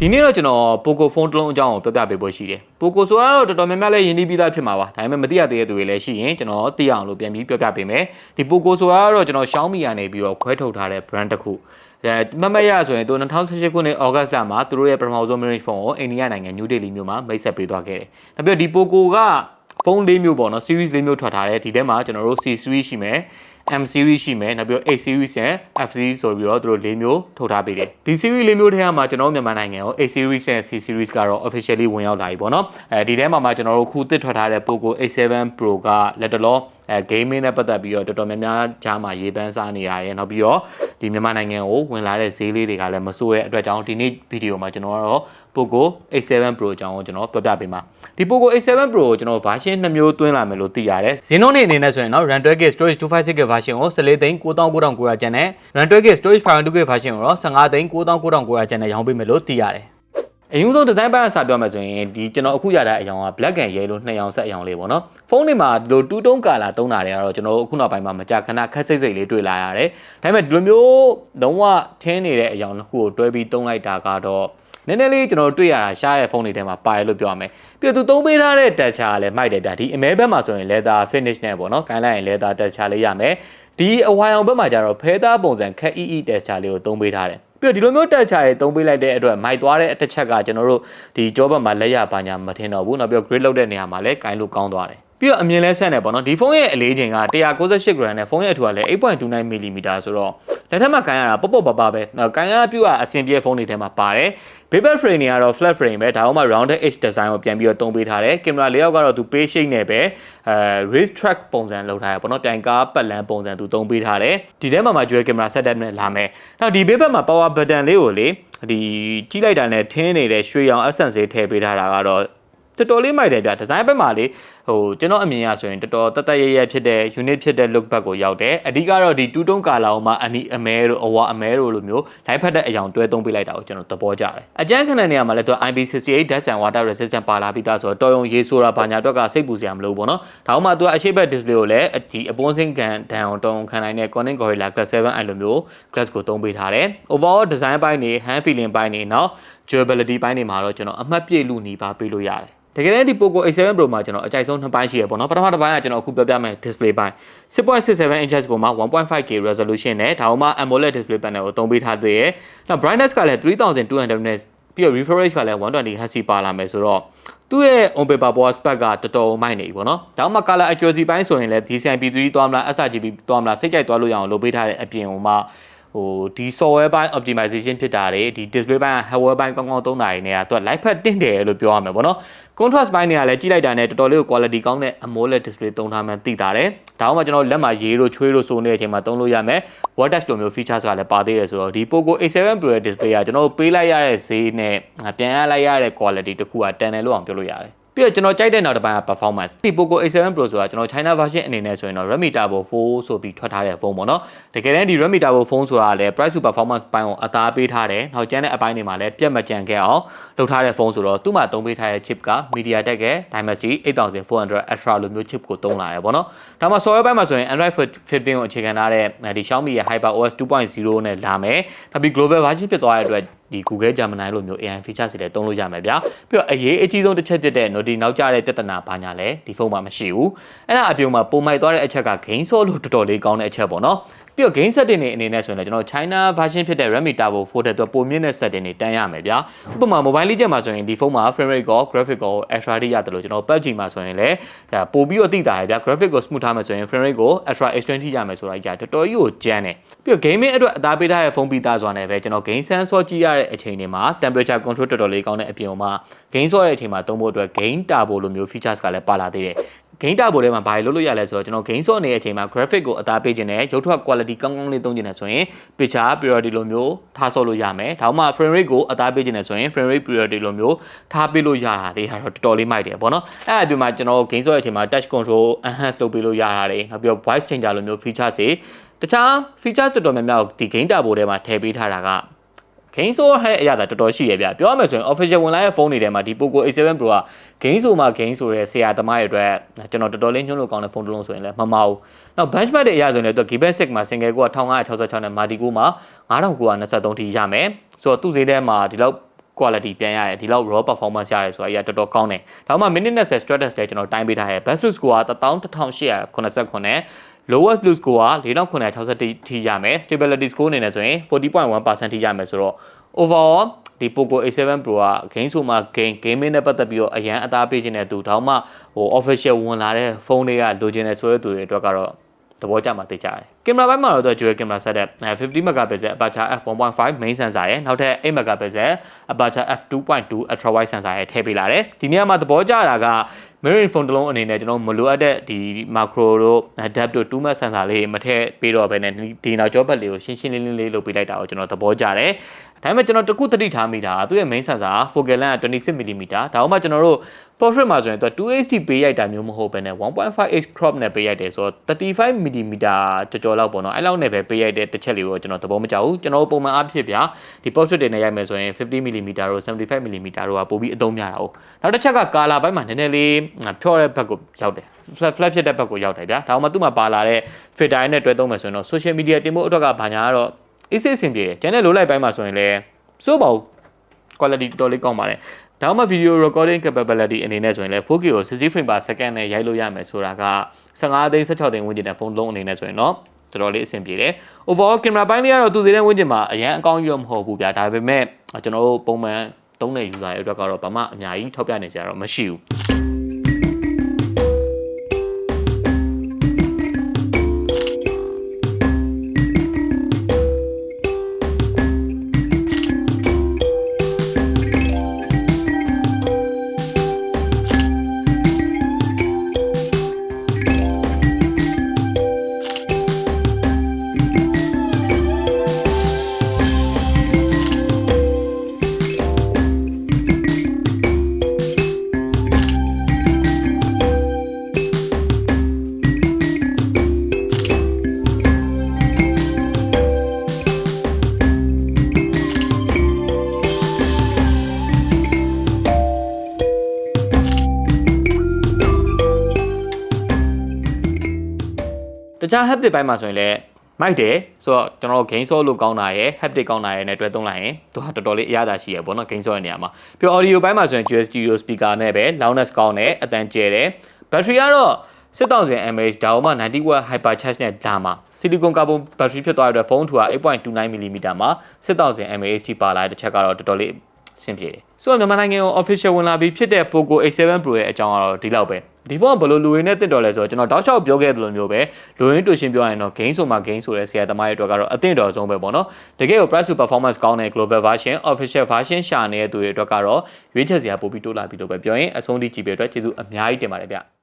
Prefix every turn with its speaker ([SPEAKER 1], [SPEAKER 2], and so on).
[SPEAKER 1] ဒီနေ့တော့ကျွန်တော် Poco phone တစ်လုံးအကြောင်းကိုပြောပြပေးဖို့ရှိတယ် Poco ဆိုတော့တော်တော်များများလည်းယဉ်ပြီးသားဖြစ်မှာပါဒါပေမဲ့မသိရသေးတဲ့သူတွေလည်းရှိရင်ကျွန်တော်သိအောင်လို့ပြန်ပြီးပြောပြပေးမယ်ဒီ Poco ဆိုတော့ကျွန်တော် Xiaomi ကနေပြီးတော့ခွဲထုတ်ထားတဲ့ brand တစ်ခုအဲမမတ်ရဆိုရင်သူ2018ခုနှစ် August လမှာသူတို့ရဲ့ပထမဆုံး mid-range phone ကိုအိန္ဒိယနိုင်ငံ New Delhi မြို့မှာမိတ်ဆက်ပေးသွားခဲ့တယ်။နောက်ပြီးတော့ဒီ Poco ကဖုန်း၄မျိုးပေါ့နော် series ၄မျိုးထွက်ထားတယ်ဒီထဲမှာကျွန်တော်တို့ C series ရှိမယ် M series ရှိမယ်နောက်ပြီးတော့ A series နဲ့ F series ဆိုပြီးတော့သူတို့၄မျိုးထုတ်ထားပေးတယ်ဒီ series ၄မျိုးထဲမှာကျွန်တော်တို့မြန်မာနိုင်ငံကို A series နဲ့ C series ကတော့ officially ဝင်ရောက်လာပြီပေါ့နော်အဲဒီထဲမှာမှကျွန်တော်တို့ခုတစ်ထွက်ထားတဲ့ Poco A7 Pro ကလက်တလော အဲ gaming နဲ့ပတ်သက်ပြီးတော့တော်တော်များများကြားမှာရေးပန်းစားနေရတယ်နောက်ပြီးတော့ဒီမြန်မာနိုင်ငံကိုဝင်လာတဲ့ဈေးလေးတွေကလည်းမစိုးတဲ့အတွက်ကြောင့်ဒီနေ့ဗီဒီယိုမှာကျွန်တော်ကတော့ Poco A7 Pro အကြောင်းကိုကျွန်တော်ပြောပြပေးမှာဒီ Poco A7 Pro ကိုကျွန်တော် version 2မျိုးသွင်းလာမယ်လို့သိရတယ်ဇင်းနှုန်းနေအနေနဲ့ဆိုရင်တော့ RAM 12GB storage 256GB version ကို14သိန်း99,900ကျန်နဲ့ RAM 12GB storage 512GB version ကိုတော့15သိန်း99,900ကျန်နဲ့ရောင်းပေးမယ်လို့သိရတယ် အရင်ဆုံးဒီဇိုင်းပိုင်းအစားပြောမယ်ဆိုရင်ဒီကျွန်တော်အခုရတဲ့အရောင်က black and yellow နှစ်ရောင်ဆက်အရောင်လေးပေါ့နော်ဖုန်းတွေမှာဒီလိုတူးတုံးကာလာသုံးတာတွေကတော့ကျွန်တော်အခုနောက်ပိုင်းမှာမကြာခဏခက်စိတ်စိတ်လေးတွေ့လာရတယ်ဒါပေမဲ့ဒီလိုမျိုးလုံးဝထင်းနေတဲ့အရောင်တစ်ခုကိုတွဲပြီးသုံးလိုက်တာကတော့နည်းနည်းလေးကျွန်တော်တွေ့ရတာရှားတဲ့ဖုန်းတွေထဲမှာပါတယ်လို့ပြောရမယ်ပြီးတော့သူသုံးပေးထားတဲ့ texture ကလည်းမိုက်တယ်ဗျာဒီအမဲဘက်မှာဆိုရင် leather finish နဲ့ပေါ့နော်ကိုင်းလိုက်ရင် leather texture လေးရမယ်ဒီအဝိုင်အောင်ဘက်မှာကျတော့ဖဲသားပုံစံခက်အီအီ texture လေးကိုသုံးပေးထားတယ် ပြီးတော့ဒီလိုမျိုးတက်ချာတွေသုံးပေးလိုက်တဲ့အတွက်မိုက်သွားတဲ့အတစ်ချက်ကကျွန်တော်တို့ဒီကြောဘက်မှာလက်ရပါညာမထင်တော့ဘူးနောက်ပြီးတော့ grade လောက်တဲ့နေရာမှာလည်းကိုင်းလို့ကောင်းသွားတယ်ပြီးတော့အမြင်လဲဆက်နေပေါ့နော်ဒီဖုန်းရဲ့အလေးချိန်က198 gram နဲ့ဖုန်းရဲ့အထူကလည်း8.29 mm ဆိုတော့လက်ထက်မှာကန်ရတာပေါ့ပေါ့ပါပါပဲကန်ရပြူကအဆင်ပြေဖုန်းတွေထဲမှာပါတယ် paper frame တွေကတော့ flat frame ပဲဒါအောင်မှ rounded edge design ကိုပြန်ပြီးတော့တုံးပေးထားတယ်ကင်မရာလေးယောက်ကတော့သူ page shape နဲ့ပဲအဲ race track ပုံစံလုပ်ထားရပေါ့နော်ပြန်ကားပတ်လန်းပုံစံသူတုံးပေးထားတယ်ဒီထဲမှာမှ dual camera setup နဲ့လာမယ်နောက်ဒီဘေးဘက်မှာ power button လေးကိုလေဒီကြီးလိုက်တာနဲ့ထင်းနေတဲ့ရွှေရောင် essence လေးထည့်ပေးထားတာကတော့ တော်တော်လေးမိုက်တယ်ဗျဒီဇိုင်းဘက်မှာလေဟိုကျွန်တော်အမြင်ရဆိုရင်တော်တော်တသက်ရရဖြစ်တဲ့ unit ဖြစ်တဲ့ look back ကိုရောက်တယ်အဓိကတော့ဒီတူတုံးကာလာအောင်မှာအနီအမဲတို့အဝါအမဲတို့လိုမျိုးလိုက်ဖက်တဲ့အယောင်တွဲသုံးပေးလိုက်တာကိုကျွန်တော်သဘောကျတယ်အကျန်းခဏနေရာမှာလည်းသူ IP68 dust and water resistant ပါလာပြီးသားဆိုတော့တော်ရုံရေးဆိုတာဘာညာအတွက်ကစိတ်ပူစရာမလိုဘူးပေါ့နော်ဒါမှမဟုတ်သူကအရှိဘက် display ကိုလည်းဒီအပွန်းစင်းကန်ဒန်အောင်တောင်းခံနိုင်တဲ့ Corning Gorilla Glass 7အဲ့လိုမျိုး glass ကိုသုံးပေးထားတယ် overall design ပိုင်းနေ hand feeling ပိုင်းနေနောက် durability ပိုင်းနေမှာတော့ကျွန်တော်အမှတ်ပြည့်လူနေပါပေးလို့ရတယ် တကယ်တမ်းဒီ Poco A7 Pro မှာကျွန်တော်အကြိုက်ဆုံးနှစ်ပိုင်းရှိရပေါ့နော်ပထမတစ်ပိုင်းကကျွန်တော်အခုပြောပြမယ် display ပိုင်း6.67 inches ကိုမှ 1.5K resolution နဲ့ဒါမှမ AMOLED display panel ကိုသုံးပေးထားသေးတယ်။နောက် brightness ကလည်း3200 nits ပြီးတော့ refresh ကလည်း120 Hz ပါလာမယ်ဆိုတော့သူ့ရဲ့ on paper power spec ကတော်တော်မိုက်နေပြီပေါ့နော်။ဒါမှမ color accuracy ပိုင်းဆိုရင်လည်း DCI-P3 သွားမလား sRGB သွားမလားစိတ်ကြိုက်သွားလို့ရအောင်လုပ်ပေးထားတဲ့အပြင်ဟိုမှာ ဟိုဒီ software ဘိုင်း optimization ဖြစ်တာတွေဒီ display ဘိုင်း hardware ဘိုင်းကောင်းကောင်းသုံးတာတွေနဲ့ကသူက live ဖက်တင့်တယ်လို့ပြောရမှာပေါ့နော် contrast ဘိုင်းတွေကလည်းကြည့်လိုက်တာနဲ့တော်တော်လေးကို quality ကောင်းတဲ့ AMOLED display သုံးထားမှသိတာတယ်ဒါမှမဟုတ်ကျွန်တော်လက်မှာရေးလို့ချွေးလို့ဆိုနေတဲ့အချိန်မှာသုံးလို့ရမယ် watt touch လိုမျိုး features ကလည်းပါသေးတယ်ဆိုတော့ဒီ Poco A7 Pro display ကကျွန်တော်တို့ပေးလိုက်ရတဲ့ဈေးနဲ့ပြန်ရလိုက်ရတဲ့ quality တခုကတန်တယ်လို့အောင်ပြောလို့ရတယ် ပြီးတော့ကျွန်တော်ကြိုက်တဲ့နောက်တစ်ပိုင်းက performance ဒီ Poco A7 Pro ဆိုတာကျွန်တော် China version အနေနဲ့ဆိုရင်တော့ Redmi Turbo 4ဆိုပြီးထွက်ထားတဲ့ဖုန်းပေါ့နော်တကယ်တမ်းဒီ Redmi Turbo ဖုန်းဆိုတာလည်း price to performance ပိုင်းကိုအသားပေးထားတယ်နောက်ကျန်တဲ့အပိုင်းတွေမှာလည်းပြတ်မကြံခဲ့အောင်လုပ်ထားတဲ့ဖုန်းဆိုတော့သူ့မှာသုံးပေးထားတဲ့ chip က MediaTek ရဲ့ Dimensity 8400 Ultra လိုမျိုး chip ကိုသုံးလာတယ်ပေါ့နော်ဒါမှ software ပိုင်းမှာဆိုရင် Android 15ကိုအခြေခံထားတဲ့ဒီ Xiaomi ရဲ့ HyperOS 2.0နဲ့လာမယ်နောက်ပြီး global version ဖြစ်သွားတဲ့အတွက် ဒီ Google Gemini လိုမျိုး AI feature တွေလည်းသုံးလို့ရမယ်ဗျာပြီးတော့အရေးအကြီးဆုံးတစ်ချက်ဖြစ်တဲ့ Noti နောက်ကျတဲ့ပြဿနာဘာညာလဲဒီဖုန်းမှာမရှိဘူးအဲ့ဒါအပြုံမှာပုံမိုက်သွားတဲ့အချက်က game source လို့တော်တော်လေးကောင်းတဲ့အချက်ပေါ့နော် ပြီးတော့ game setting တွေအနေနဲ့ဆိုရင်လည်းကျွန်တော် China version ဖြစ်တဲ့ Redmi Turbo 4တဲ့အတွက်ပုံမြင့်တဲ့ setting တွေတန်းရမယ်ဗျာဥပမာ mobile လေးချက်မှာဆိုရင်ဒီဖုန်းမှာ frame rate ကော graphic ကော extra တွေရတယ်လို့ကျွန်တော် PUBG မှာဆိုရင်လည်းဒါပို့ပြီးတော့သိတာရဗျာ graphic ကို smooth ထားမယ်ဆိုရင် frame rate ကို extra extreme ထိရမယ်ဆိုတာကြီးတော်တော်ကြီးကိုကြမ်းတယ်ပြီးတော့ gaming အတွက်အသားပေးထားတဲ့ဖုန်းပြီးသားစွာနဲ့ပဲကျွန်တော် game sensor ကြည့်ရတဲ့အချိန်တွေမှာ temperature control တော်တော်လေးကောင်းတဲ့အပြင်မှာ game ဆော့တဲ့အချိန်မှာသုံးဖို့အတွက် game turbo လိုမျိုး features ကလည်းပါလာသေးတယ် ဂိမ်းတာဘိုထဲမှာဘာလို့လုပ်လို့ရလဲဆိုတော့ကျွန်တော်ဂိမ်းဆော့နေတဲ့အချိန်မှာ graphic ကိုအသားပေးခြင်းနဲ့ရုပ်ထွက် quality ကောင်းကောင်းလေးသုံးခြင်းနဲ့ဆိုရင် picture priority လိုမျိုးထားဆော့လို့ရမယ်ဒါမှ frame rate ကိုအသားပေးခြင်းနဲ့ဆိုရင် frame rate priority လိုမျိုးထားပေးလို့ရတာလေးဟာတော့တော်တော်လေးမိုက်တယ်ပေါ့နော်အဲ့အပြင်မှာကျွန်တော်ဂိမ်းဆော့တဲ့အချိန်မှာ touch control enhance လုပ်ပေးလို့ရတာတွေနောက်ပြီးတော့ voice changer လိုမျိုး feature တွေတခြား feature တော်တော်များများဒီ game turbo ထဲမှာထည့်ပေးထားတာက game so ဟဲ့အရာတာတော်တော်ရှိရဗျပြောရမယ်ဆိုရင် official ဝင်လာတဲ့ဖုန်းတွေထဲမှာဒီ Poco A7 Pro က game so မှာ game ဆိုတဲ့ဆရာသမားတွေအတွက်ကျွန်တော်တော်တော်လေးညှို့လို့ကောင်းတဲ့ဖုန်းတစ်လုံးဆိုရင်လည်းမမအောင်နောက် benchmark တွေအရာဆိုရင်လည်းသူ Gigabyte 6မှာ single ကို1566နဲ့ Mardi ကိုမှာ9923ထိရမယ်ဆိုတော့သူ့ဈေးထဲမှာဒီလောက် quality ပြန်ရတယ်ဒီလောက် raw performance ရတယ်ဆိုတာကြီးကတော်တော်ကောင်းတယ်ဒါမှမ minute 20 stratus လည်းကျွန်တော်တိုင်းပေးထားရဲ့ best loot score က11889 lowest loot score က4960ထိရမယ် stability score အနေနဲ့ဆိုရင်40.1%ထိရမယ်ဆိုတော့ overall ဒီ Poco A7 Pro က game ဆိုမှ game gaming နဲ့ပတ်သက်ပြီးတော့အရန်အသားပေးခြင်းတဲ့သူတောင်မှဟို official ဝင်လာတဲ့ဖုန်းတွေကလိုချင်တယ်ဆိုတဲ့သူတွေအတွက်ကတော့သဘောကျမှသိကြတယ်ကင်မရာဘက်မှာတော့ dual camera setup 50 megapixel aperture f1.5 main sensor ရဲ့နောက်ထပ်8 megapixel aperture f2.2 ultra wide sensor ရဲ့ထည့်ပေးလာတယ်ဒီနေရာမှာသဘောကျတာက mirroring phone တစ်လုံးအနေနဲ့ကျွန်တော်မလိုအပ်တဲ့ဒီ macro တို့ depth တို့2 max sensor လေးမထည့်ပေးတော့ဘဲနဲ့ဒီနောက်ကျောဘက်လေးကိုရှင်းရှင်းလင်းလင်းလေးလုပ်ပေးလိုက်တာကိုကျွန်တော်သဘောကျတယ်ဒါပေမဲ့ကျွန်တော်တခုသတိထားမိတာသူ့ရဲ့ main sensor focal length က 26mm ဒါမှမကျွန်တော်တို့ portrait မှာဆိုရင်သူက 2HD ပေးရိုက်တာမျိုးမဟုတ်ဘဲနဲ့ 1.5x crop နဲ့ပေးရိုက်တယ်ဆိုတော့ 35mm ကျော်ကျော်လောက်ပေါ့နော်အဲ့လောက်နဲ့ပဲပေးရိုက်တဲ့တစ်ချက်လေးကိုကျွန်တော်သဘောမကျဘူးကျွန်တော်ပုံမှန်အဖြစ်ဗျာဒီ portrait တွေနဲ့ရိုက်မယ်ဆိုရင် 50mm တို့ 75mm တို့ကပိုပြီးအသုံးများတာဟုတ်နောက်တစ်ချက်က color ဘက်မှာနည်းနည်းလေးဖြော့တဲ့ဘက်ကိုရောက်တယ် flat flat ဖြစ်တဲ့ဘက်ကိုရောက်တယ်ဗျာဒါမှမသူ့မှာပါလာတဲ့ filter နဲ့တွဲသုံးမယ်ဆိုရင်တော့ social media တင်ဖို့အတွက်ကဘာညာကတော့အေးစေးအဆင်ပြေတယ်ကျန်တဲ့လိုလိုက်ပိုင်းမှာဆိုရင်လည်းစိုးပါဘူး quality တော်လေးကောင်းပါတယ် ဒါမှ video recording capability အနေနဲ့ဆိုရင်လည်း 4K ကို60 frame per second နဲ့ရိုက်လို့ရမယ်ဆိုတာက15သိန်း16သိန်းဝန်းကျင်တဲ့ဖုန်းလုံးအနေနဲ့ဆိုရင်တော့တော်တော်လေးအဆင်ပြေတယ် overall camera ပိုင်းလေးကတော့သူစီတဲ့ဝန်းကျင်မှာအရန်အကောင်းကြီးတော့မဟုတ်ဘူးဗျာဒါပေမဲ့ကျွန်တော်တို့ပုံမှန်သုံးတဲ့ user တွေအတွက်ကတော့ဘာမှအများကြီးထောက်ပြနေစရာတော့မရှိဘူး ခြား haptic ဘိုင်းမှာဆိုရင်လည်းမိုက်တယ်ဆိုတော့ကျွန်တော် game source လို့ကောင်းတာရယ် haptic ကောင်းတာရယ်နဲ့တွဲသုံးလိုက်ရင်သူဟာတော်တော်လေးအရသာရှိရပေါ့နော် game source ရဲ့နေရာမှာပြီးတော့ audio ဘိုင်းမှာဆိုရင် dual stereo speaker နဲ့ပဲ loudness ကောင်းတယ်အတန်ကျယ်တယ် battery ကတော့6000 mAh ဒါမှမဟုတ်90 watt hyper charge နဲ့လာမှာ silicon carbon battery ဖြစ်သွားတဲ့အတွက်ဖုန်းထူက 8.29mm မှာ6000 mAh ထိပါလာတဲ့တစ်ချက်ကတော့တော်တော်လေးဆင်ပြေတယ်ဆိုတော့မြန်မာနိုင်ငံကို official ဝင်လာပြီးဖြစ်တဲ့ Poco A7 Pro ရဲ့အကြောင်းကတော့ဒီလောက်ပဲ ဒီဖုန်းကဘယ်လိုလူရင်းနဲ့တက်တော်လဲဆိုတော့ကျွန်တော်တောက်လျှောက်ပြောခဲ့သလိုမျိုးပဲလူရင်းတူရှင်းပြောရရင်တော့ game ဆိုမှ game ဆိုတဲ့ဆရာသမားရဲ့အတွက်ကတော့အသင့်တော်ဆုံးပဲပေါ့နော်တကယ်ကို price to performance ကောင်းတဲ့ global version official version ရှာနေတဲ့သူတွေအတွက်ကတော့ရွေးချယ်စရာပိုပြီးတိုးလာပြီလို့ပဲပြောရင်အဆုံးထိကြည့်ပြတဲ့အတွက်ကျေးဇူးအများကြီးတင်ပါတယ်ဗျ